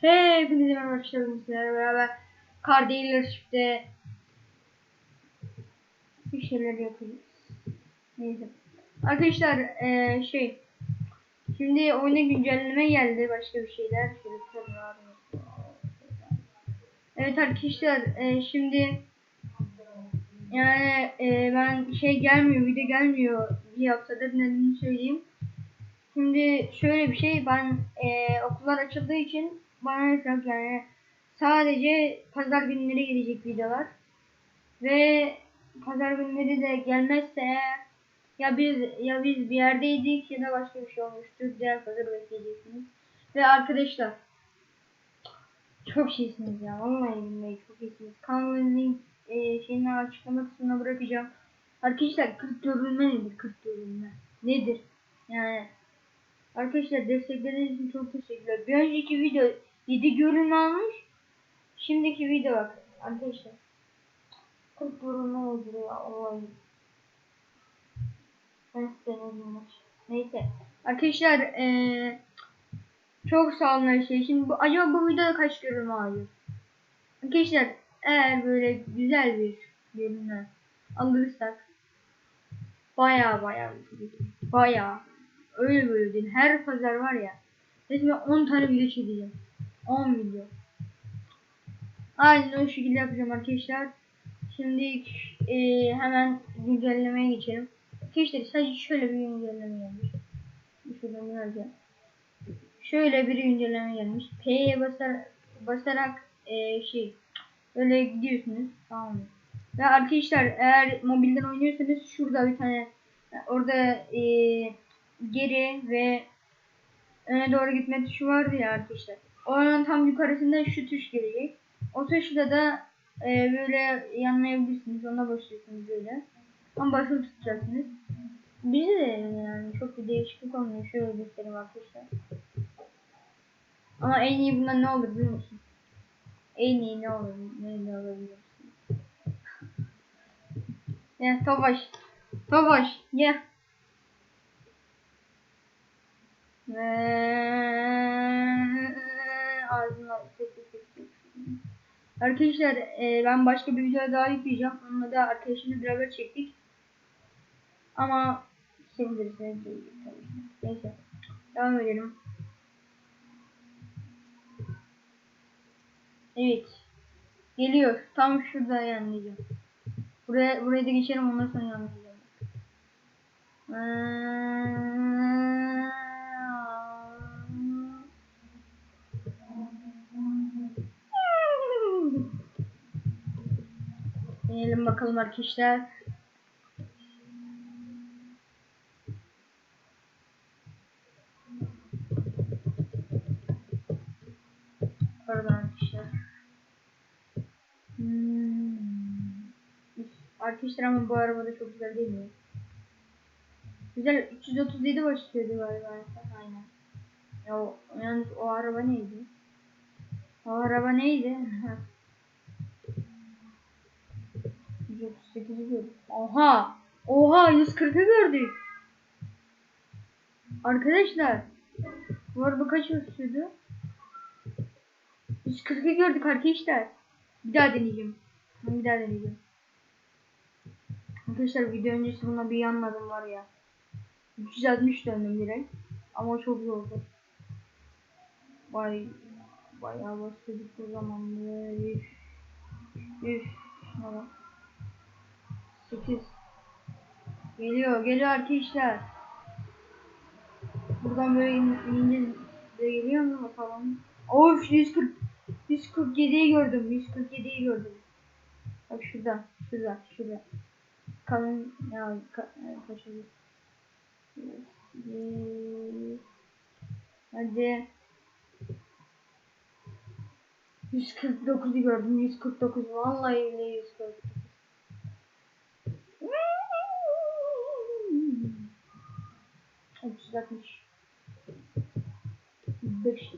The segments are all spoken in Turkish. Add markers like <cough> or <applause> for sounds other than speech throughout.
Hepinize merhaba arkadaşlar. Sizlerle beraber Car Dealership'te bir şeyler yapıyoruz. Neyse. Arkadaşlar eee, şey şimdi oyuna güncelleme geldi. Başka bir şeyler. Şöyle Evet arkadaşlar eee, şimdi yani eee, ben şey gelmiyor video gelmiyor bir haftadır nedenini söyleyeyim. Şimdi şöyle bir şey ben eee, okullar açıldığı için bana yani sadece pazar günleri gelecek videolar. Ve pazar günleri de gelmezse ya biz ya biz bir yerdeydik ya da başka bir şey olmuştur. Diğer pazar bekleyeceksiniz. Ve arkadaşlar çok şeysiniz ya. Vallahi billahi çok iyisiniz. Kanalın link eee şeyini açıklama kısmına bırakacağım. Arkadaşlar 40 görülme nedir? 40 görülme nedir? Yani Arkadaşlar destekleriniz için çok teşekkürler. Bir önceki video 7 görünme almış. Şimdiki video bak arkadaşlar. 40 görünme nedir ya Allah'ım. Ben bak. Neyse. Arkadaşlar eee çok sağ olun her şey için. Bu, acaba bu videoda kaç görünme alıyor? Arkadaşlar eğer böyle güzel bir görünme alırsak baya baya baya öyle böyle değil. Her pazar var ya. Resmen 10 tane video çekeceğim. 10 video. Aynen o şekilde yapacağım arkadaşlar. Şimdi e, hemen güncellemeye geçelim. Arkadaşlar sadece şöyle bir güncelleme gelmiş. Şuradan birazcık. Şöyle bir güncelleme gelmiş. P'ye basar, basarak e, şey böyle gidiyorsunuz. Tamam mı? Ve arkadaşlar eğer mobilden oynuyorsanız şurada bir tane orada eee geri ve öne doğru gitme tuşu vardı ya arkadaşlar. Onun tam yukarısında şu tuş gelecek. O tuşla da e, böyle yanlayabilirsiniz. Ona basıyorsunuz böyle. Ama basılı tutacaksınız. Bize de yani çok bir değişiklik olmuyor. Şöyle göstereyim arkadaşlar. Ama en iyi bundan ne olur biliyor musun? En iyi ne olur? Ne, ne musun? <laughs> Ya Tofaş. Tofaş. Ya. Ağzına Arkadaşlar e, ben başka bir video daha yükleyeceğim. Onunla da arkadaşımla beraber çektik. Ama değil tabii. Neyse. Devam edelim. Evet. Geliyor. Tam şurada yanlayacağım. Buraya, buraya da geçerim ondan sonra yanlayacağım. Binelim bakalım arkadaşlar. Pardon arkadaşlar. Hmm. Arkadaşlar ama bu arabada çok güzel değil mi? Güzel 337 başlıyordu galiba. Aynen. Ya o, yalnız o araba neydi? O araba neydi? <laughs> 138'i gördük. Oha! Oha 140'ı gördük. Arkadaşlar bu araba kaç basıyordu? 140'ı gördük arkadaşlar. Bir daha deneyeceğim. Bir daha deneyeceğim. Arkadaşlar video öncesi buna bir yanmadım var ya. 360 döndüm direkt. Ama çok zordu. Vay bayağı basıyorduk o zaman. Üf. Üf. Şuna. 8 Geliyor geliyor arkadaşlar. Buradan böyle inince de geliyor mu bakalım. Of 140 147'yi gördüm. 147'yi gördüm. Bak şurada. Şurada. Şurada. Kalın ya ka, kaçırdı. Hadi. 149'u gördüm. 149 vallahi bile 149. Otuz altmış. Beş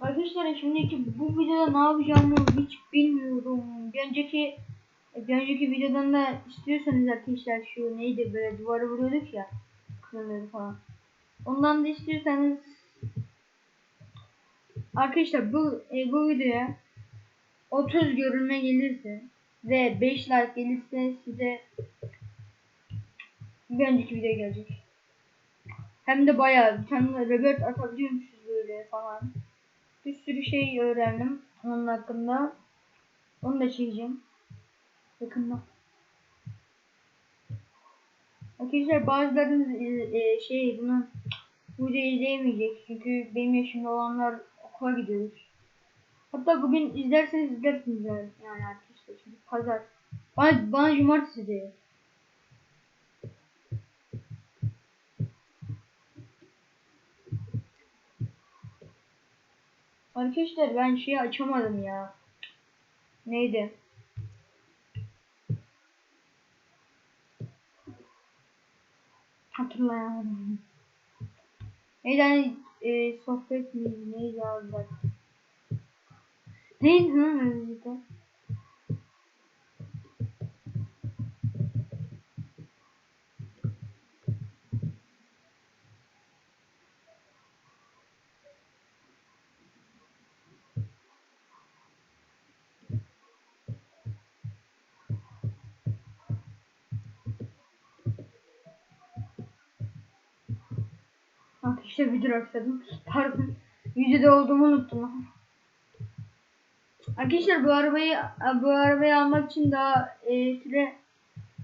Arkadaşlar şimdiki bu videoda ne yapacağımı hiç bilmiyorum. Bir önceki bir önceki videodan da istiyorsanız arkadaşlar şu neydi böyle duvara vuruyorduk ya kırılıyordu falan. Ondan da istiyorsanız Arkadaşlar bu e, bu videoya 30 görülme gelirse ve 5 like gelirse size bir önceki video gelecek. Hem de bayağı bir tane Robert atabiliyormuşuz böyle falan. Bir sürü şey öğrendim onun hakkında. Onu da çekeceğim. Yakında. Arkadaşlar bazılarınız e, e, şey bunu bu videoyu izleyemeyecek çünkü benim yaşımda olanlar okula gidiyor. Hatta bugün izlerseniz izlersiniz yani, yani arkadaşlar çünkü pazar. Bana, bana cumartesi diyor. Arkadaşlar ben şeyi açamadım ya. Neydi? Hatırlayamadım. Neydi hani e, sohbet miydi neydi yazdılar. Neydi lan öyle Bak işte bir duraksadım. Pardon. Videoda olduğumu unuttum. Arkadaşlar bu arabayı bu arabayı almak için daha e, süre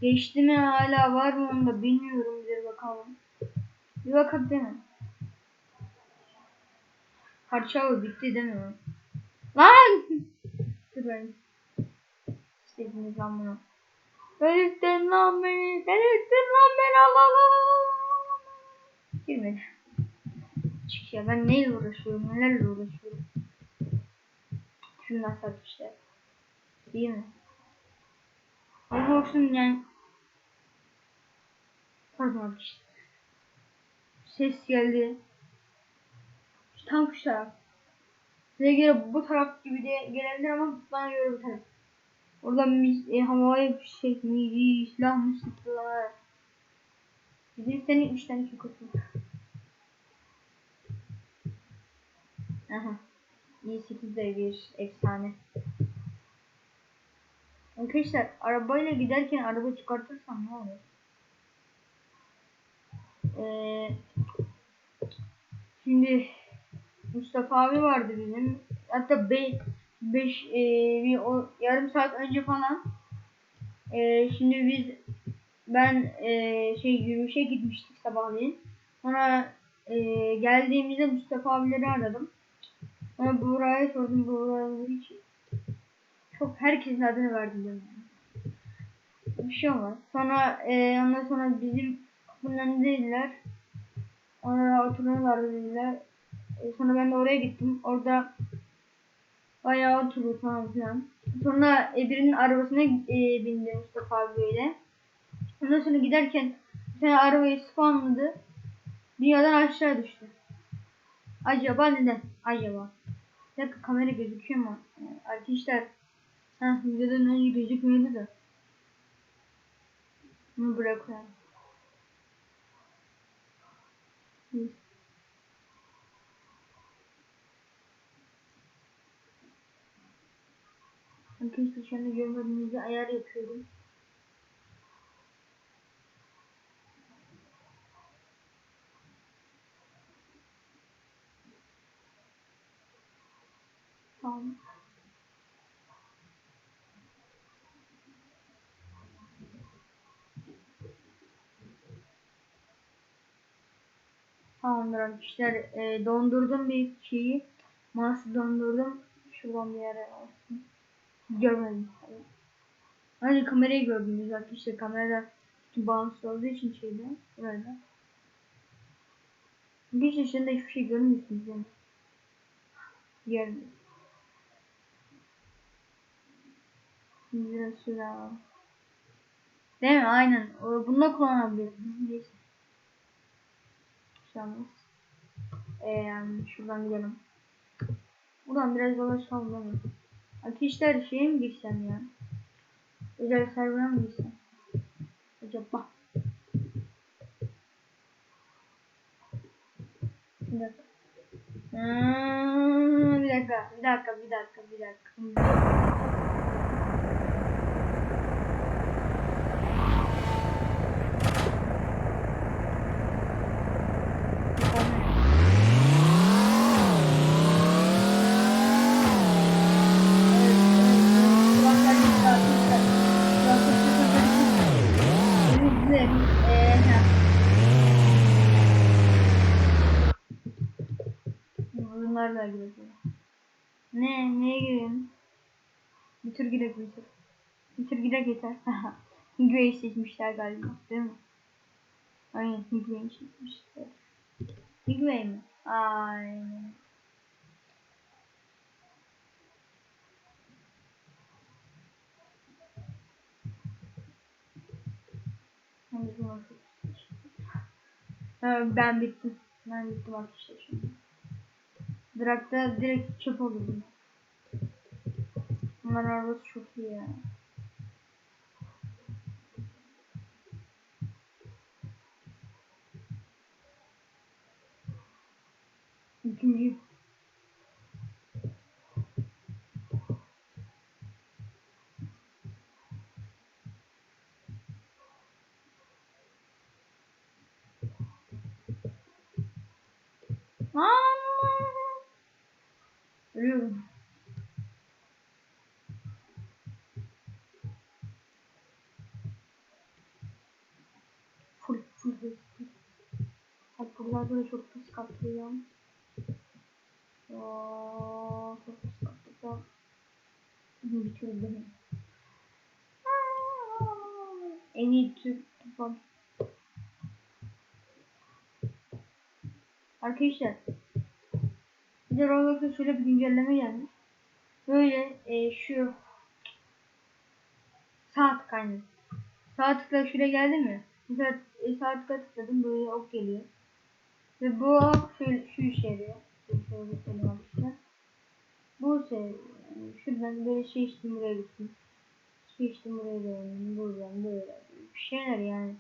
geçti mi hala var mı onu da bilmiyorum bir bakalım. Bir bakalım değil mi? Parça bitti değil mi? Lan! Dur ben. İstediğiniz lan bunu. Delirttin lan beni, delirttin lan beni, Allah Allah. Girmedi. Ya ben neyle uğraşıyorum, nelerle uğraşıyorum. Şundan sat işte. Değil mi? Ama olsun yani. Pardon işte. Ses geldi. Tam şu taraf. Size göre bu taraf gibi de gelebilir ama bana göre bu taraf. Orada e, havaya bir şey miydi, silah mı sıktılar. Bizim seni tane çok kötü. Aha. i8 de bir efsane. Arkadaşlar arabayla giderken araba çıkartırsam ne olur? Ee, şimdi Mustafa abi vardı bizim. Hatta 5 5 e, bir o, yarım saat önce falan. E, şimdi biz ben e, şey yürüyüşe gitmiştik sabahleyin. Sonra e, geldiğimizde Mustafa abileri aradım. Sonra Buğra'ya sordum. Buğra'ya hiç çok herkesin adını verdim dedim. Bir şey olmaz. Sonra e, ondan sonra bizim kapının önündeydiler. Orada oturuyorlardı dediler. E, sonra ben de oraya gittim. Orada bayağı oturuyor falan filan. Sonra e, birinin arabasına e, bindi Mustafa abi böyle. Ondan sonra giderken bir tane arabayı spamladı. Dünyadan aşağı düştü. Acaba neden? Acaba. Bir dakika kamera gözüküyor mu? Yani arkadaşlar Heh, videodan önce gözükmüyordu da. Bunu bırakıyorum. Arkadaşlar şu anda görmediğinizde ayar yapıyorum. Tamam. Tamamdır arkadaşlar. E, dondurdum bir şeyi. Mouse'u dondurdum. Şuradan bir yere olsun. Görmedim. Hani kamerayı gördünüz arkadaşlar. Kamerada bağımsız olduğu için şeyde. Böyle. Bir yaşında hiçbir şey görmüyorsunuz yani. Görmüyor. Şimdi sıra. Değil mi? Aynen. Bununla kullanabiliriz. Neyse. Yalnız. Ee, şuradan gidelim. Buradan biraz dolaşalım mi? Arkadaşlar şeye mi girsem ya? Özel server'a mı girsem? Acaba. Bir dakika. Hmm, bir dakika, bir dakika, bir dakika, bir dakika. Bunlarla gidiyor. Ne? Neye gireyim? Bir tür gidek bir tür. Bir tür gidek yeter. <laughs> Higuain seçmişler galiba değil mi? Aynen Higuain seçmişler. Higuain mi? Aynen. Ben bittim. Ben bittim arkadaşlar şimdi. Drakta direkt çöp olur bunlar. Arabası çok iyi ya. İkinci. Aa! Ölüyorum. Full full. Bak buralar böyle çok pis katlıyor. Aa, çok pis katlıyor. Bitirdi beni. En iyi Türk bak. Arkadaşlar bir de Roblox'a şöyle bir güncelleme gelmiş. Böyle e, şu sağ tık aynı. Sağ tıkla şuraya geldi mi? Mesela e, sağ tıkla tıkladım böyle ok geliyor. Ve bu ok şöyle, şu işe yarıyor. Şöyle göstereyim arkadaşlar. Bu şey şuradan böyle şey içtim buraya gittim. Şey içtim buraya döndüm. Buradan böyle bir şeyler yani.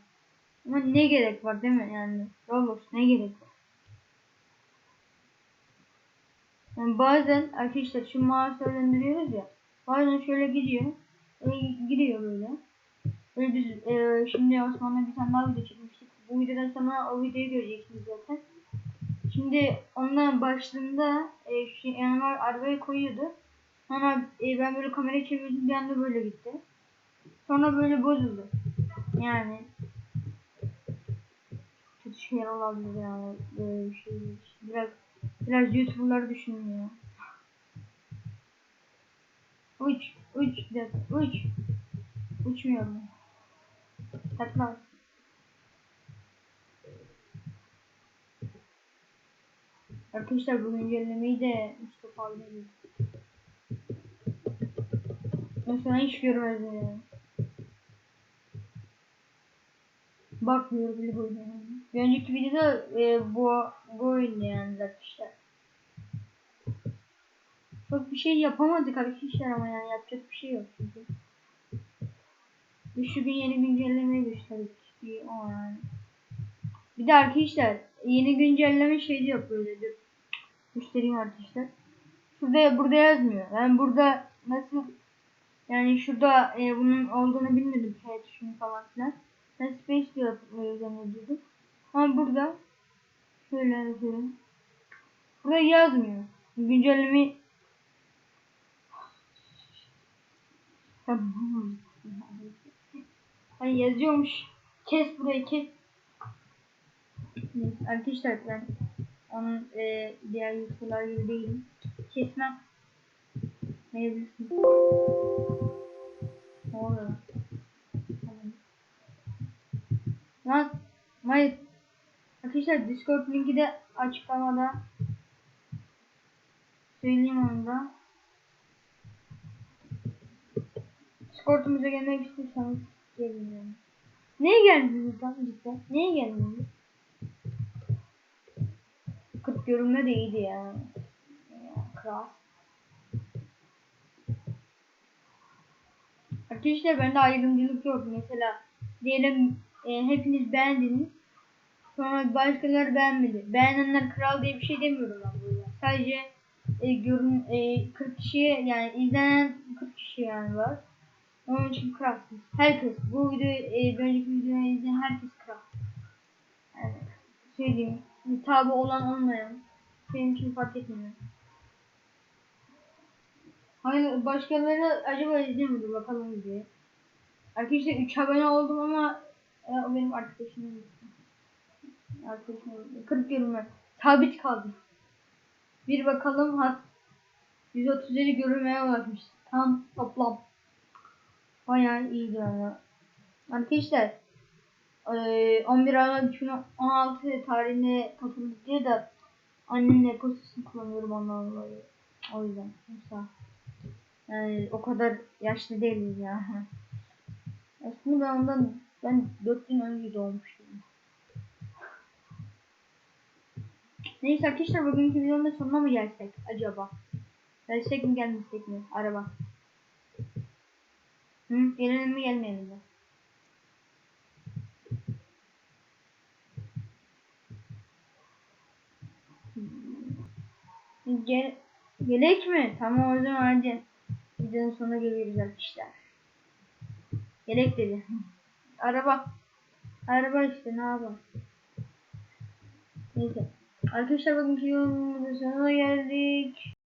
Ama ne gerek var değil mi yani? Roblox ne gerek var? Yani bazen arkadaşlar şu mouse'u döndürüyoruz ya. Bazen şöyle gidiyor. E, gidiyor böyle. Böyle biz e, şimdi Osman'la bir tane daha video çekmiştik. Bu videodan sonra o videoyu göreceksiniz zaten. Şimdi ondan başlığında e, şu yanıma arabayı koyuyordu. Sonra e, ben böyle kamerayı çevirdim bir anda böyle gitti. Sonra böyle bozuldu. Yani kötü şeyler olabilir yani böyle bir şey. Biraz biraz YouTuber'ları düşünün ya. Uç, uç, uç. Uçmuyorum. Takla. Arkadaşlar bu güncellemeyi de Mustafa abi. Mesela hiç görmezdim yani. Bakmıyor bile bu oyuna. Bir önceki videoda e, bu bu oyundu yani arkadaşlar. Çok bir şey yapamadık arkadaşlar ama yani yapacak bir şey yok çünkü. Şu gün yeni güncellemeyi gösterdik. Bir o yani. Bir de arkadaşlar yeni güncelleme şeyi yok böyle dur. Göstereyim arkadaşlar. Şurada burada yazmıyor. Yani burada nasıl yani şurada e, bunun olduğunu bilmedim P tuşunu falan filan. Ben space diye zannediyordum. Ama burada şöyle yazıyorum. Burada yazmıyor. Güncelleme Hani yazıyormuş. Kes burayı kes. Arkadaşlar ben onun e, diğer youtuberlar gibi değilim. Kesmem. Ne yazıyorsun? Ne oluyor? Tamam. Hayır. Arkadaşlar Discord linki de açıklamada. Söyleyeyim onu da. Discord'umuza gelmek istiyorsanız gelin yani. Neye geldiniz lan cidden? Neye geldiniz? 40 görünme de iyiydi ya. ya kral. Arkadaşlar bende ayrımcılık yok. Mesela diyelim e, hepiniz beğendiniz. Sonra başkaları beğenmedi. Beğenenler kral diye bir şey demiyorum ben burada. Sadece e, görün e, 40 kişiye yani izlenen 40 kişi yani var. Onun için kralsız. Herkes bu videoyu e, bir önceki videoyu izleyen herkes kral. Yani söyleyeyim. Tabi olan olmayan benim için fark etmiyor. Hayır başkaları acaba izliyor mudur bakalım videoyu. Arkadaşlar 3 abone oldum ama e, o benim arkadaşım. Arkadaşım 40 görünme. Sabit kaldı. Bir bakalım hat 137 görülmeye ulaşmış. Tam toplam. Bayağı iyiydi ama. Arkadaşlar eee, 11 Aralık 2016 tarihine katıldık diye de annemle postasını kullanıyorum ondan dolayı. O yüzden. Yoksa yani o kadar yaşlı değiliz ya. <laughs> Aslında ben ondan ben 4 gün önce doğmuştum. Neyse arkadaşlar bugünkü videonun da sonuna mı gelsek acaba? Gelsek mi gelmesek mi? Araba. Hı? Gelelim mi gelmeyelim mi? Gel Gelek mi? Tamam o zaman hadi. Videonun sonuna geliyoruz arkadaşlar. Gelek dedi. Araba. Araba işte ne yapalım. Neyse. Arkadaşlar bugünkü videomuzun sonuna geldik.